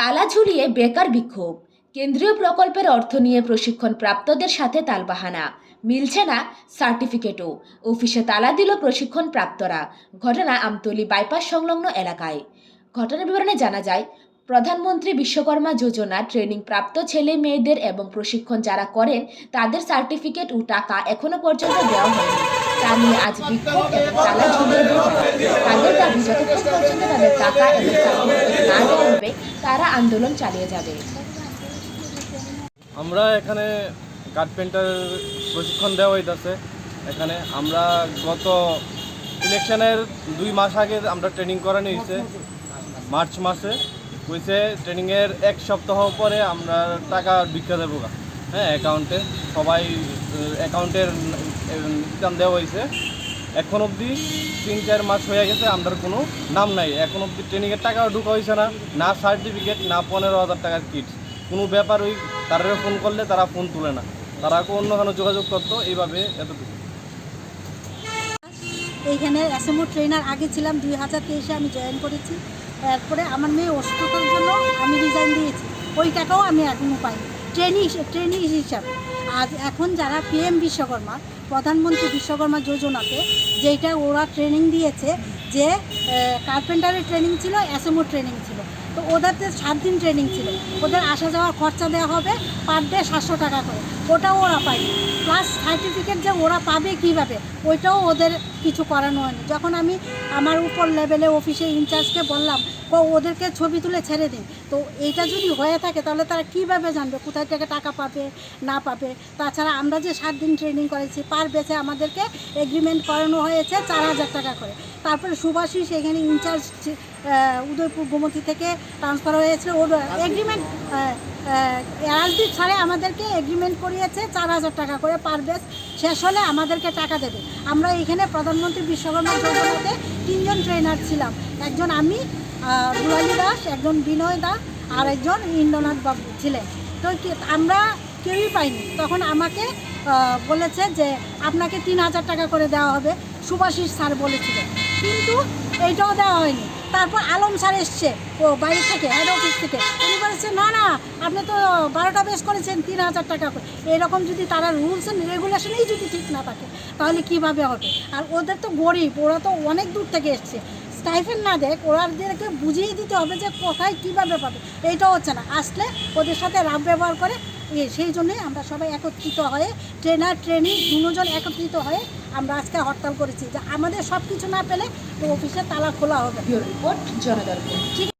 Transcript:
তালা ঝুলিয়ে বেকার বিক্ষোভ। কেন্দ্রীয় প্রকল্পের অর্থ নিয়ে প্রশিক্ষণ প্রাপ্তদের সাথে তালবাহানা। মিলছে না সার্টিফিকেটও। অফিসে তালা দিল প্রশিক্ষণ প্রাপ্তরা ঘটনা আমতলী বাইপাস সংলগ্ন এলাকায়। ঘটনার বিবরণে জানা যায়, প্রধানমন্ত্রী বিশ্বকর্মা যোজনা ট্রেনিং প্রাপ্ত ছেলে মেয়েদের এবং প্রশিক্ষণ যারা করেন, তাদের সার্টিফিকেট ও টাকা এখনও পর্যন্ত দেওয়া হয়নি। আজ বিক্ষোভ এবং তালা ঝুলিয়ে তাদের দাবি যতক্ষণ পর্যন্ত তাদের টাকা এবং না তারা আন্দোলন চালিয়ে যাবে। আমরা এখানে কার্পেন্টার প্রশিক্ষণ দেওয়া হইতাছে। এখানে আমরা গত ইলেকশনের দুই মাস আগে আমরা ট্রেনিং করানো হয়েছে মার্চ মাসে হয়েছে ট্রেনিংয়ের এক সপ্তাহ পরে আমরা টাকা বিক্রি দেবো হ্যাঁ অ্যাকাউন্টে সবাই অ্যাকাউন্টের ইনকাম দেওয়া হয়েছে। এখন অবধি তিন, চার মাস হয়ে গেছে, আমাদের কোনো নাম নাই। এখন অবধি ট্রেনিংয়ের টাকাও ঢুকা হয়েছে না না সার্টিফিকেট না পনেরো হাজার টাকার কিট কোনো ব্যাপার ওই তারা ফোন করলে তারা ফোন তুলে না। তারা অন্য কোনো যোগাযোগ করতো, এইভাবে এতটুকু। এইখানে এসএমও ট্রেনার আগে ছিলাম দুই হাজার তেইশে আমি জয়েন করেছি। তারপরে আমার মেয়ে অসুস্থতার জন্য আমি রিজাইন দিয়েছি। ওই টাকাও আমি এখনও পাই ট্রেনিং ট্রেনিং হিসাবে। আর এখন যারা পিএম বিশ্বকর্মা প্রধানমন্ত্রী বিশ্বকর্মা যোজনাতে যেটা ওরা ট্রেনিং দিয়েছে যে কার্পেন্টারের ট্রেনিং ছিল এসএমও ট্রেনিং ছিল। তো ওদেরতে সাত দিন ট্রেনিং ছিল, ওদের আসা যাওয়ার খরচা দেওয়া হবে পার ডে সাতশো টাকা করে। ওটাও ওরা পায়নি। প্লাস সার্টিফিকেট যে ওরা পাবে কীভাবে, ওইটাও ওদের কিছু করানো হয়নি। যখন আমি আমার উপর লেভেলে অফিসে ইনচার্জকে বললাম ওদেরকে ছবি তুলে ছেড়ে দিন তো এইটা যদি হয়ে থাকে, তাহলে তারা কীভাবে জানবে? কোথায় থেকে টাকা পাবে, না পাবে? তাছাড়া আমরা যে সাত দিন ট্রেনিং করেছি পার বেচে আমাদেরকে এগ্রিমেন্ট করানো হয়েছে চার হাজার টাকা করে। তারপরে সুভাষিস এখানে ইনচার্জ উদয়পুর গোমতী থেকে ট্রান্সফার হয়েছে ওর এগ্রিমেন্ট রাজদীপ স্যারে আমাদেরকে এগ্রিমেন্ট করিয়েছে চার হাজার টাকা করে পার বেস শেষ হলে আমাদেরকে টাকা দেবে। আমরা এখানে প্রধানমন্ত্রী বিশ্বকর্মা যোজনাতে তিনজন ট্রেনার ছিলাম। একজন আমি দুলালী দাস, একজন বিনয় দাস আর একজন ইন্দ্রনাথ বাবু ছিলেন। তো আমরা কেউই পাইনি। তখন আমাকে বলেছে যে আপনাকে তিন হাজার টাকা করে দেওয়া হবে, সুভাষিস স্যার বলেছিলেন। কিন্তু এইটাও দেওয়া হয়নি। তারপর আলম স্যার এসছে, ও বাইরে থেকে হেড অফিস থেকে। উনি বলেছে, না না, আপনি তো বারোটা বেশ করেছেন, তিন হাজার টাকা করে। এরকম যদি তারা রুলস অ্যান্ড রেগুলেশনেই যদি ঠিক না থাকে, তাহলে কীভাবে হবে? আর ওদের তো গরিব, ওরা তো অনেক দূর থেকে এসছে। স্টাইফেন না দেয় ওরাদেরকে বুঝিয়ে দিতে হবে যে কোথায় কীভাবে পাবে। এইটা হচ্ছে না। আসলে ওদের সাথে রাব ব্যবহার করে সেই জন্যই আমরা সবাই একত্রিত হয়ে ট্রেনার ট্রেনিং দুজন একত্রিত হয়ে আমরা আজকে হরতাল করেছি। যে আমাদের সব কিছু না পেলে অফিসে তালা খোলা হবে ঠিক